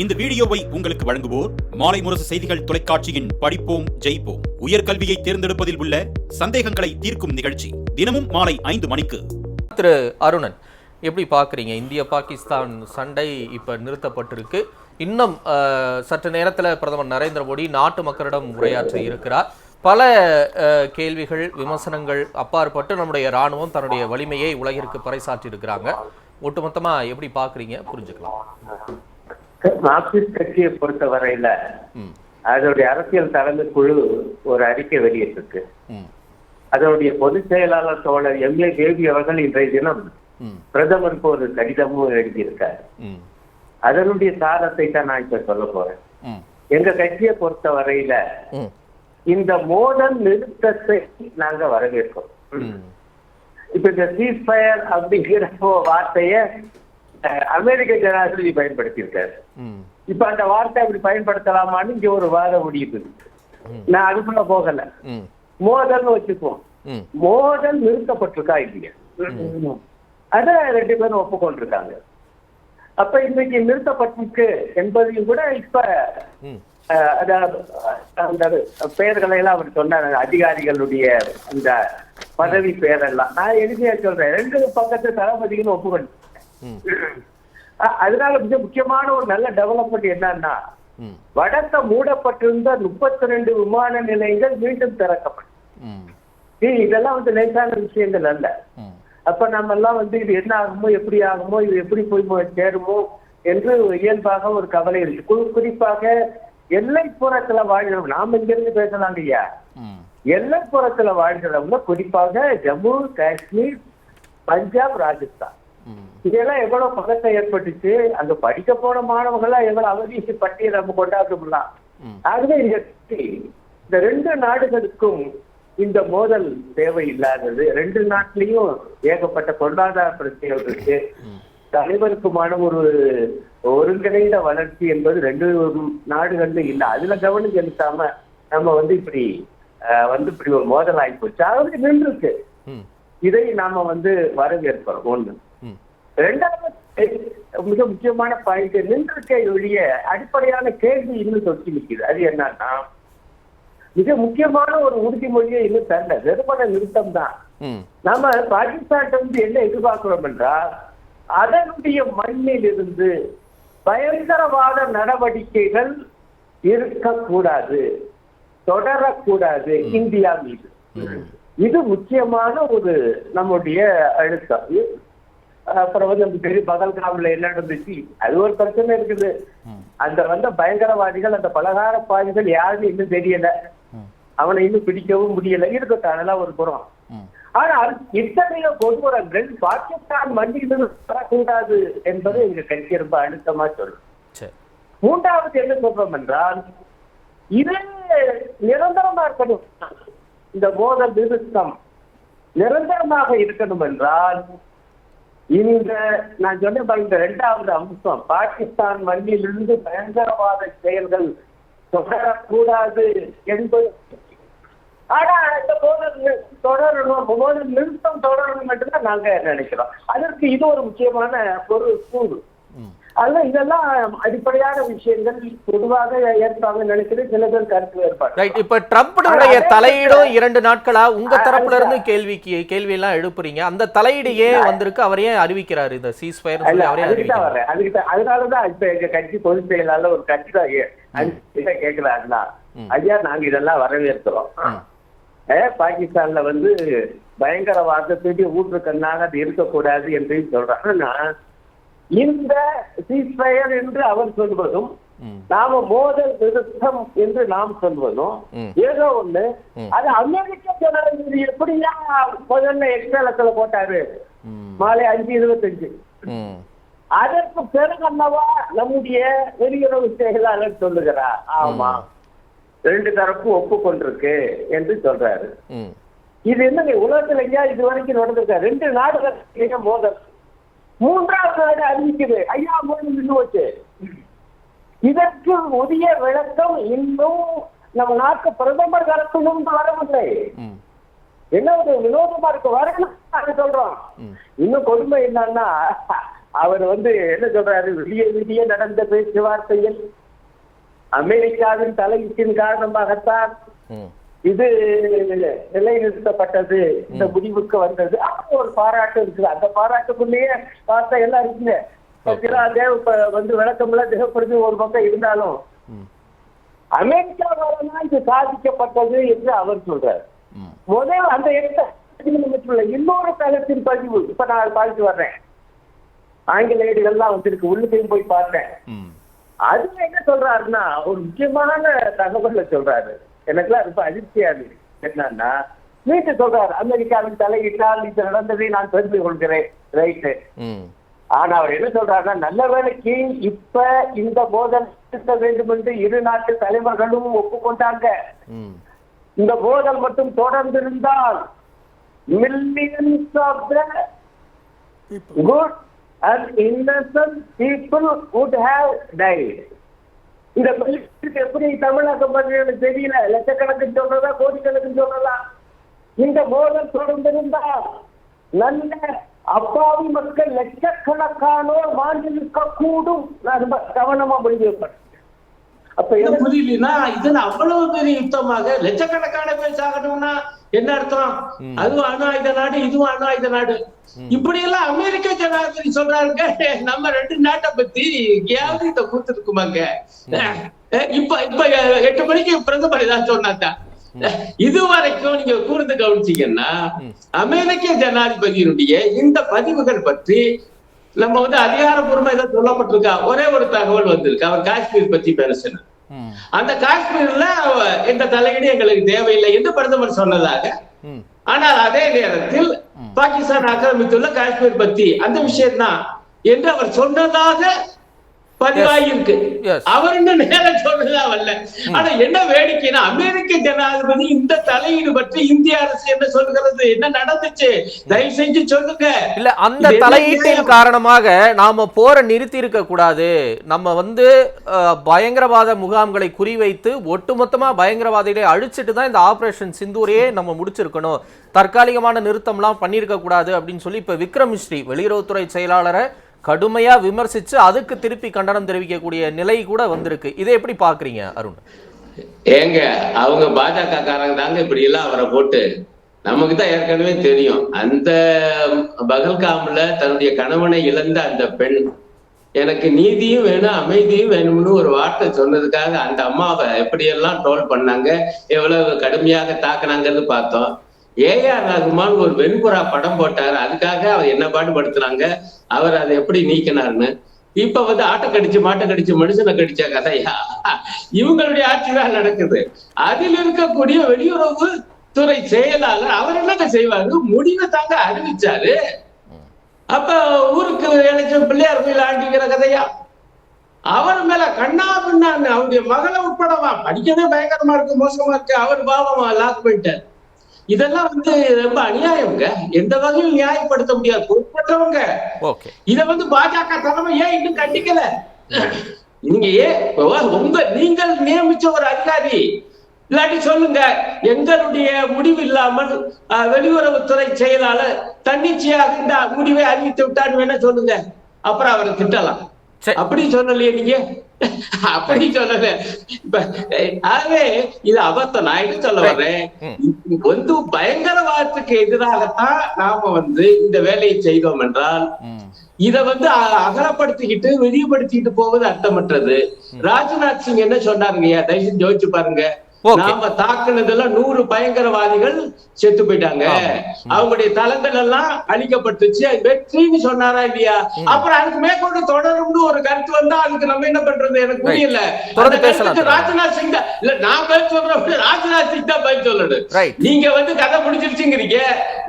இந்த வீடியோவை உங்களுக்கு வழங்குவோர் மாலை முரசு செய்திகள் தொலைக்காட்சியின் படிப்போம் ஜெயிப்போம். உயர்கல்வியை தேர்ந்தெடுப்பதில் உள்ள சந்தேகங்களை தீர்க்கும் நிகழ்ச்சி தினமும் மாலை ஐந்து மணிக்கு. திரு அருணன் எப்படி பார்க்குறீங்க? இந்திய பாகிஸ்தான் சண்டை இப்போ நிறுத்தப்பட்டிருக்கு. இன்னும் சற்று நேரத்தில் பிரதமர் நரேந்திர மோடி நாட்டு மக்களிடம் உரையாற்ற இருக்கிறார். பல கேள்விகள் விமர்சனங்கள் அப்பாற்பட்டு நம்முடைய ராணுவம் தன்னுடைய வலிமையை உலகிற்கு பறைசாற்றி இருக்கிறாங்க ஒட்டுமொத்தமா எப்படி பார்க்குறீங்க? புரிஞ்சுக்கலாம். மார்க்சிஸ்ட் கட்சியை பொறுத்த வரையில அதனுடைய அரசியல் தலைமை குழு ஒரு அறிக்கை வெளியிட்டிருக்கு. அதனுடைய பொதுச் செயலாளர் தோழர் எம். ஏ. தேவி அவர்கள் இன்றைய தினம் பிரதமருக்கு ஒரு கடிதமும் எழுதியிருக்காரு. அதனுடைய சாரத்தை தான் நான் இப்ப சொல்ல போறேன். எங்க கட்சியை பொறுத்த வரையில இந்த மோதல் நிறுத்தத்தை நாங்க வரவேற்கிறோம். இப்ப இந்த சீஸ்பயர் அப்படிங்கிற வார்த்தைய அமெரிக்க ஜனாதிபதி பயன்படுத்தியிருக்காரு. இப்ப அந்த வார்த்தை அப்படி பயன்படுத்தலாமான்னு இங்க ஒரு வாத முடியுது நான் அதுக்குள்ள போகல. ம். மோதல்னு வச்சுக்குவோம். மோதல் நிறுத்தப்பட்டிருக்கா இல்லையா? அத ரெண்டு பேரும் ஒப்புக்கொண்டிருக்காங்க. அப்ப இன்னைக்கு நிறுத்தப்பட்டிருக்கு என்பதையும் கூட இப்ப அந்த பெயர்களை எல்லாம் அவர் சொன்னார். அதிகாரிகளுடைய அந்த பதவி பெயரெல்லாம். நான் எளிமையா சொல்றேன். ரெண்டு பக்கத்து தளபதிகளும் ஒப்புக்கொண்டு அதனால மிக முக்கியமான ஒரு நல்ல டெவலப்மெண்ட் என்னன்னா வடக்க மூடப்பட்டிருந்த முப்பத்தி ரெண்டு விமான நிலையங்கள் மீண்டும் திறக்கப்படும் இதெல்லாம் வந்து லேசான விஷயங்கள் அல்ல. அப்ப நம்ம எல்லாம் வந்து இது என்ன ஆகுமோ எப்படி ஆகுமோ இது எப்படி போய் சேருமோ என்று இயல்பாக ஒரு கவலை இருக்கு. குறி- குறிப்பாக எல்லைப்புறத்துல வாழ்கிறவங்க நாம இங்க இருந்து பேசலாம் ஐயா ம். எல்லைப்புறத்துல வாழ்கிறவங்க குறிப்பாக ஜம்மு காஷ்மீர் பஞ்சாப் ராஜஸ்தான். இதெல்லாம் எவ்வளவு பதத்தை ஏற்பட்டுச்சு? அங்க படிக்க போன மாணவர்கள்லாம் எவ்வளவு அவதிக்கு பட்டியல் நம்ம கொண்டாடலாம் ம். ஆகவே இந்த இந்த ரெண்டு நாடுகளுக்கும் இந்த மோதல் தேவையில்லாதது. ரெண்டு நாட்டிலையும் ஏகப்பட்ட பொருளாதார பிரச்சனைகள் இருக்கு. தலைவருக்குமான ஒரு ஒருங்கிணைந்த வளர்ச்சி என்பது ரெண்டு நாடுகள்ல இல்ல. அதுல கவனம் செலுத்தாம நம்ம வந்து இப்படி வந்து இப்படி ஒரு மோதல் ஆகி போச்சு. அதாவது ம். இதை நாம வந்து வரவேற்கிறோம். ஒண்ணு. ரெண்டாவது மிக முக்கியமான பாயிண்ட் நின்றுக்கை ஒழிய அடிப்படையான கேள்வி இன்னும் தொட்டி நிற்குது அது என்னன்னா மிக முக்கியமான ஒரு உறுதிமொழியை இன்னும் தரல. வெறுமன நிறுத்தம் தான். நாம பாகிஸ்தான் வந்து என்ன எதிர்பார்க்கிறோம் என்றால் அதனுடைய மண்ணில் இருந்து பயங்கரவாத நடவடிக்கைகள் இருக்கக்கூடாது தொடரக்கூடாது இந்தியா மீது. இது முக்கியமான ஒரு நம்முடைய அழுத்தம். அப்புறம் வந்து தெரியும் பகல்காம்ல என்ன நடந்துச்சு? அது ஒரு பிரச்சனை இருக்குது. அந்த வந்த பயங்கரவாதிகள் அந்த பலகாரப்பாதிகள் யாருன்னு இன்னும் தெரியல. அவனை இன்னும் பிடிக்கவும் முடியல. இருக்கட்டும் அதெல்லாம் ஒரு புறம். ஆனால் இத்தகைய கொடூரங்கள் பாகிஸ்தான் மண்ணிலிருந்து வரக்கூடாது என்பதை எங்க கட்சி ரொம்ப அழுத்தமா சொல்லும் மூன்றாவது என்ன சொல்றோம் என்றால் இது நிரந்தரமா இருக்கணும். இந்த மோதல் நிறுத்தம் நிரந்தரமாக இருக்கணும் என்றால் இந்த நான் சொன்ன பாருங்க, இரண்டாவது அம்சம் பாகிஸ்தான் மண்ணிலிருந்து பயங்கரவாத செயல்கள் தொடரக்கூடாது என்பது. ஆனால் இந்த மோதல் தொடரணும் மோதல் நிறுத்தம் தொடரணும் மட்டும்தான் நாங்க நினைக்கிறோம். அதற்கு இது ஒரு முக்கியமான ஒரு கூறு. ம் அதனால இதெல்லாம் அடிப்படையான விஷயங்கள் பொதுவாக ஏற்பாங்க நினைக்கிறேன். சில பேர் கருத்து வேறுபாடு. ரைட் இப்ப ட்ரம்ப்னுடைய தலையீடும் இரண்டு நாட்களா? உங்க தரப்புல இருந்து கேள்விக்கு கேள்வி எல்லாம் எழுப்புறீங்க. அந்த தலையீடு ஏன் வந்திருக்கு? அவர் ஏன் அறிவிக்கிறாரு இந்த சீஸ் ஃபயர் அவரே அதுக்கு தான் அறிவிக்கிறார். வரேன் அதுக்கு தான் அதனாலதான் இப்ப எங்க கட்சி பொதுச் செயலாளர் ஒரு கட்சி தான் கேட்கிறாருன்னா ஐயா நாங்க இதெல்லாம் வரவேற்கிறோம். பாகிஸ்தான்ல வந்து பயங்கரவாதத்துக்கு ஊற்று கண்ணாக அது இருக்கக்கூடாது என்று சொல்றாங்க இந்த சீஸ்பயர் என்று அவர் சொல்வதும் நாம மோதல் நிறுத்தம் என்று நாம் சொல்வதும். ஏதோ ஒண்ணு. அது அமெரிக்க ஜனாதிபதி எப்படியா முதல்ல எக்ஸலத்துல போட்டாரு. மாலை அஞ்சு இருபத்தஞ்சு. அதற்கு பிறகு அல்லவா நம்முடைய வெளியுறவு செயலாளர் சொல்லுகிறார்? ஆமா. ரெண்டு தரப்பும் ஒப்புக்கொண்டிருக்கு என்று சொல்றாரு. இது என்னங்க உலகத்துல எங்கேயா இது வரைக்கும் நடந்திருக்கா? ரெண்டு நாடுகள் மோதல். மூன்றாவது நாடு அறிவிக்குது. ஐயா மோதல் நின்று வச்சு இதற்கு உரிய விளக்கம் இன்னும் நம்ம நாட்டு பிரதமர் தரப்பிலும் வரவில்லை. என்ன ஒரு வினோதமா இருக்கு? வரணும் சொல்றோம். இன்னும் கொடுமை என்னன்னா அவர் வந்து என்ன சொல்றாரு? விடிய விடிய நடந்த பேச்சுவார்த்தையில் அமெரிக்காவின் தலையீட்டின் காரணமாகத்தான் இது நிலைநிறுத்தப்பட்டது. இந்த முடிவுக்கு வந்தது. அப்போ ஒரு பாராட்டு இருக்குது. அந்த பாராட்டுக்குள்ளேயே பார்த்தா எல்லாம் இருக்குங்க. இப்ப வந்து விளக்கம்லாம் தேவைப்படுது ஒரு பக்கம் இருந்தாலும் ம். அமெரிக்காவால தான் இது சாதிக்கப்பட்டது என்று அவர் சொல்றார். முதல் அந்த இடத்த மட்டும் இன்னொரு தளத்தின் பதிவு. இப்ப நான் பார்த்து வர்றேன். ஆங்கிலேயர்கள்லாம் வந்திருக்கு உள்ளுக்கையும் போய் பார்த்தேன். அதுல என்ன சொல்றாருன்னா ஒரு முக்கியமான தகவலை சொல்றாரு. எனக்குலாம் ரொம்ப அதிர்ச்சியா இருக்கு என்னன்னா மீட்டு சொல்றாரு அமெரிக்காவின் தலையிட்டால் இது நடந்ததை நான் தெரிந்து கொள்கிறேன். ரைட்டு ஆனா அவர் என்ன சொல்றாருன்னா நல்ல வேளைக்கு இப்ப இந்த மோதல் நிறுத்த வேண்டும் என்று இரு நாட்டு தலைவர்களும் ஒப்புக்கொண்டாங்க. இந்த மோதல் மட்டும் தொடர்ந்திருந்தால் millions of the good and innocent people would have died இந்த மில்லியனுக்கு எப்படி தமிழகம் பண்ணுறது தெரியல. லட்சக்கணக்குன்னு சொல்றதா கோடிக்கணக்குன்னு சொல்லலாம் இந்த மோதல் தொடர்ந்திருந்தால் நல்ல அப்பாவி மக்கள் லட்சக்கணக்கானோர் வாழ்ந்திருக்க கூடும் நான் ரொம்ப கவனமா பண்ணேன் அப்ப இது என்ன? புரியலனா இதுல அவ்வளவு பெரிய யுத்தமாக லட்சக்கணக்கான பேர் சாகணும்னா என்ன அர்த்தம்? அதுவும் அணு ஆயுத நாடு இதுவும் அணு ஆயுத நாடு. இப்படி எல்லாம் அமெரிக்க ஜனாதிபதி சொல்றாருங்க. நம்ம ரெண்டு நாட்டை பத்தி எங்கேயாவது இந்த கூத்து இருக்குமாங்க இப்ப இப்ப எட்டு மணிக்கு பிரதமர் ஏதாவது சொன்னாங்க இது வரைக்கும் நீங்க கூர்ந்து கவனிச்சீங்கன்னா அமெரிக்க ஜனாதிபதியினுடைய இந்த பதிவுகள் பற்றி நம்ம வந்து அதிகாரப்பூர்வமா ஏதோ சொல்லப்பட்டிருக்கா? ஒரே ஒரு தகவல் வந்திருக்கு. அவர் காஷ்மீர் பத்தி பேசினார். அந்த காஷ்மீர்ல இந்த தலையீடு எங்களுக்கு தேவையில்லை என்று பிரதமர் சொன்னதாக. ஆனால் அதே நேரத்தில் பாகிஸ்தான் ஆக்கிரமித்துள்ள காஷ்மீர் பத்தி அந்த விஷயம் தான் என்று அவர் சொன்னதாக பதிவாயிருக்கு. அவர் இன்னும் நேரம் சொன்னதா வரல. ஆனா என்ன வேடிக்கைன்னா அமெரிக்க ஜனாதிபதி இந்த தலையீடு பற்றி இந்திய அரசு என்ன சொல்கிறது என்ன நடந்துச்சு? தயவு செஞ்சு சொல்லுங்க. இல்ல அந்த என்ன தலையீட்டின்? காரணமாக நாம போரை நிறுத்தி இருக்க கூடாது. நம்ம வந்து பயங்கரவாத முகாம்களை குறிவைத்து ஒட்டுமொத்தமா பயங்கரவாதிகளை அழிச்சிட்டு தான் இந்த ஆபரேஷன் சிந்தூரையே நம்ம முடிச்சிருக்கணும். தற்காலிகமான நிறுத்தம்லாம் பண்ணியிருக்க கூடாது அப்படின்னு சொல்லி இப்ப விக்ரம் மிஸ்ரி வெளியுறவுத்துறை செயலாளரை கடுமையாக விமர்சித்து அதுக்கு திருப்பி கண்டனம் தெரிவிக்கக்கூடிய நிலை கூட வந்திருக்கு. இதை எப்படி பார்க்குறீங்க அருண்? ஏங்க அவங்க பாஜக காரங்க தாங்க இப்படி எல்லாம் அவரை போட்டு நமக்கு தான் ஏற்கனவே தெரியும். அந்த பகல்காமில் தன்னுடைய கணவனை இழந்த அந்த பெண் எனக்கு நீதியும் வேணும் அமைதியும் வேணும்னு ஒரு வார்த்தை சொன்னதுக்காக அந்த அம்மாவை எப்படியெல்லாம் ட்ரோல் பண்ணாங்க எவ்வளவு கடுமையாக தாக்குனாங்கன்னு பார்த்தோம். ஏஆர் ரகுமான் ஒரு வெண்புறா படம் போட்டாரு. அதுக்காக அவர் என்ன பாடுபடுத்துறாங்க அவர் அதை எப்படி நீக்கினார்னு. இப்ப வந்து ஆட்டை கடிச்சு மாட்டை கடிச்சு மனுஷனை கடிச்ச கதையா? இவங்களுடைய ஆட்சி தான் நடக்குது. அதில் இருக்கக்கூடிய வெளியுறவு துறை செயலாளர் அவர் என்னங்க செய்வாரு? முடிவை தாங்க அறிவிச்சாரு. அப்ப ஊருக்கு எனக்கு பிள்ளையார் கோயில் ஆண்டிங்கிற கதையா? அவர் மேல கண்ணா பின்னான்னு அவருடைய மகளை உட்படவா? படிக்கவே பயங்கரமா இருக்கு மோசமா இருக்கு. அவர் பாவமா லாக் பண்ணிட்டார். இதெல்லாம் வந்து ரொம்ப அநியாயம்ங்க. எந்த வகையில் நியாயப்படுத்த முடியாது. பொறுப்பற்றவங்க. இத வந்து பாஜக தலைமை ஏன் இன்னும் கண்டிக்கல? நீங்க ஏன் உங்க நீங்கள் நியமிச்ச ஒரு அதிகாரி. இல்லாட்டி சொல்லுங்க எங்களுடைய முடிவு இல்லாமல் வெளியுறவுத்துறை செயலாளர் தன்னிச்சையாக இந்த முடிவை அறிவித்து விட்டான்னு வேணா சொல்லுங்க. அப்புறம் அவரை திட்டலாம். அப்படி சொல்லலையே நீங்க. அப்படி சொல்லல. ஆகவே இது அபத்தம் நான் என்ன சொல்ல வர்றேன். வந்து பயங்கரவாதத்துக்கு எதிராகத்தான் நாம வந்து இந்த வேலையை செய்தோம் என்றால் இத வந்து அகலப்படுத்திக்கிட்டு விரிவுபடுத்திக்கிட்டு போவது அர்த்தமற்றது. ராஜ்நாத் சிங் என்ன சொன்னாருங்கய்யா? தயவு செஞ்சு யோசிச்சு பாருங்க. நாம தாக்குனதுல நூறு பயங்கரவாதிகள் செத்து போயிட்டாங்க. அவங்களுடைய தளங்கள் எல்லாம் அழிக்கப்பட்டுச்சு. வெற்றின்னு சொன்னாரா இல்லையா? அப்புறம் அதுக்கு மேற்கொண்டு தொடரும்னு ஒரு கருத்து வந்தா அதுக்கு நம்ம என்ன பண்றது? எனக்கு புரியல. ராஜ்நாத் சிங் தான். இல்ல நான் பதில் சொல்றேன். ராஜ்நாத் சிங் தான் பதில் சொல்லணும். நீங்க வந்து கதை முடிச்சிருச்சுங்கிறீங்க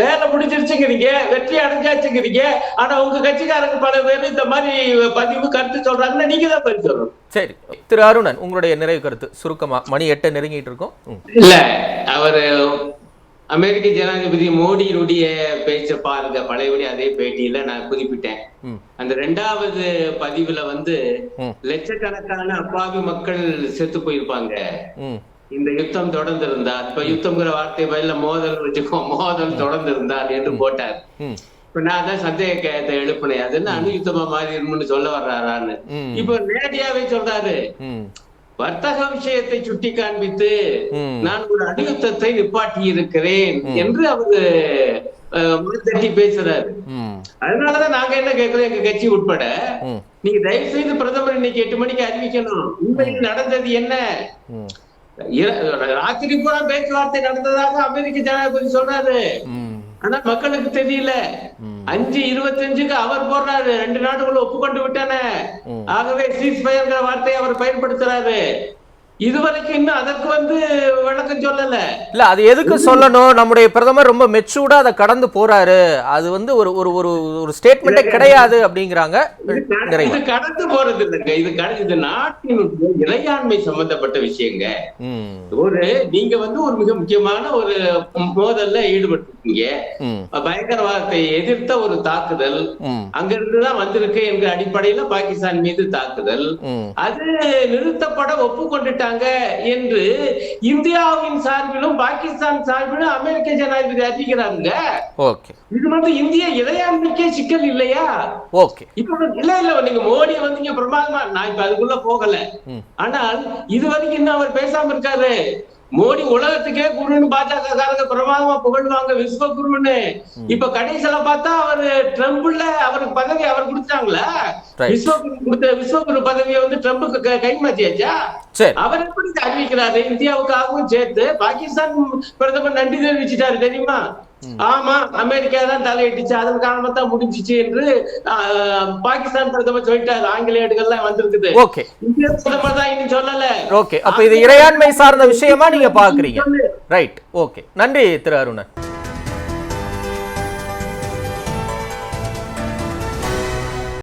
வேலை முடிச்சிருச்சுங்கிறீங்க வெற்றி அடைஞ்சாச்சுங்கிறீங்க. ஆனா உங்க கட்சிக்காரங்க பல பேர் இந்த மாதிரி பதிவு கருத்து சொல்றாங்கன்னா நீங்க தான் பதில் சொல்லணும். சரி திரு அருணன் உங்களுடைய நிறைவு கருத்து. சுருக்கமா மணி எட்டு நெருங்கிட்டு இருக்கோம். இல்ல அவரு அமெரிக்க ஜனாதிபதி மோடியினுடைய பேச்ச பாருங்க. பழையபடி அதே பேட்டியில நான் குறிப்பிட்டேன். அந்த ரெண்டாவது பதிவுல வந்து. லட்சக்கணக்கான அப்பாவி மக்கள் செத்து போயிருப்பாங்க. இந்த யுத்தம் தொடர்ந்து இருந்தால் இப்ப யுத்தம்ங்கிற வார்த்தை பதில மோதல் வச்சுக்கோ மோதல் தொடர்ந்து இருந்தால் என்று போட்டார். இப்ப நான் தான் சந்தேகத்தை எழுப்பினேன். அது என்ன அணுயுத்தமா மாறிடும்னு சொல்ல வர்றாரான்னு. இப்ப நேரடியாவே சொல்றாரு. வர்த்தக விஷயத்தை சுட்டி காண்பித்து. நான் ஒரு அணுயுத்தத்தை நிப்பாட்டி இருக்கிறேன் என்று அவரு முன்தட்டி பேசுறாரு. அதனாலதான் நாங்க என்ன கேட்கிறோம்? எங்க கட்சி உட்பட நீங்க தயவு செய்து பிரதமர் இன்னைக்கு எட்டு மணிக்கு அறிவிக்கணும். உண்மையில் நடந்தது என்ன? ராத்திரி பூரா பேச்சுவார்த்தை நடந்ததாக அமெரிக்க ஜனாதிபதி சொல்றாரு. ம். ஆனா மக்களுக்கு தெரியல. அஞ்சு இருபத்தஞ்சுக்கு அவர் போடுறாரு. ரெண்டு நாடுகளும் ஒப்புக்கொண்டு விட்டன. ஆகவே சீஸ் பயங்கிற வார்த்தையை அவர் பயன்படுத்துறாரு. இதுவரைக்கும் இன்னும் அதற்கு வந்து விளக்கம் சொல்லல. இல்ல அது எதுக்கு சொல்லணும்? நம்முடைய பிரதமர் ரொம்ப மெச்சூர்டா அதை கடந்து போறாரு. அது வந்து ஒரு ஒரு ஒரு ஒரு ஸ்டேட்மெண்ட்டே கிடையாது அப்படிங்கிறாங்க இது கடந்து போறது இல்லைங்க. இது இது நாட்டினுடைய இறையாண்மை சம்பந்தப்பட்ட விஷயங்க. ஒரு நீங்க வந்து ஒரு மிக முக்கியமான ஒரு மோதல்ல ஈடுபட்டிருக்கீங்க. பயங்கரவாதத்தை எதிர்த்த ஒரு தாக்குதல். அங்கிருந்துதான் வந்திருக்கு என்ற அடிப்படையில பாகிஸ்தான் மீது தாக்குதல். அது நிறுத்தப்பட ஒப்புக்கொண்டுட்டாங்க. என்று இந்தியாவின் சார்பிலும் பாகிஸ்தான் சார்பிலும் அமெரிக்க ஜனாதிபதி அறிவிக்கிறாங்க ஓகே. இது வந்து இந்திய இறையாண்மைக்கே சிக்கல் இல்லையா? ஓகே. இப்ப இல்ல இல்ல நீங்க மோடி வந்து இங்க பிரமாதமா நான் இப்ப அதுக்குள்ள போகல. ஆனால் இது வரைக்கும் இன்னும் அவர் பேசாம இருக்காரு. மோடி உலகத்துக்கே குருன்னு பாஜக காரங்க பிரமாதமா புகழ்வாங்க விஸ்வ குருன்னு இப்ப கடைசியில பார்த்தா அவரு ட்ரம்ப்ல அவருக்கு பதவி அவர் கொடுத்தாங்களா? Right. விஸ்வகுரு கொடுத்த விஸ்வகுரு பதவியை வந்து ட்ரம்புக்கு க- கைமாற்றியாச்சா சரி. அவர் எப்படி அறிவிக்கிறாரு இந்தியாவுக்காகவும் சேர்த்து பாகிஸ்தான் பிரதமர் நன்றி தெரிவிச்சிட்டாரு தெரியுமா? ஆமா அமெரிக்கா தான் தலையிட்டுச்சு. அதன் காரணமா தான் முடிஞ்சிச்சு என்று பாகிஸ்தான் பிரதமர் சொல்லிட்டாரு. ஆங்கிலேயர்கள்லாம் வந்திருக்குது. ஓகே. இந்திய பிரதமர் தான் இன்னும் சொல்லல. ஓகே. அப்ப இது இறையாண்மை சார்ந்த விஷயமா நீங்க பாக்குறீங்க ரைட் ஓகே. நன்றி திரு அருணன்.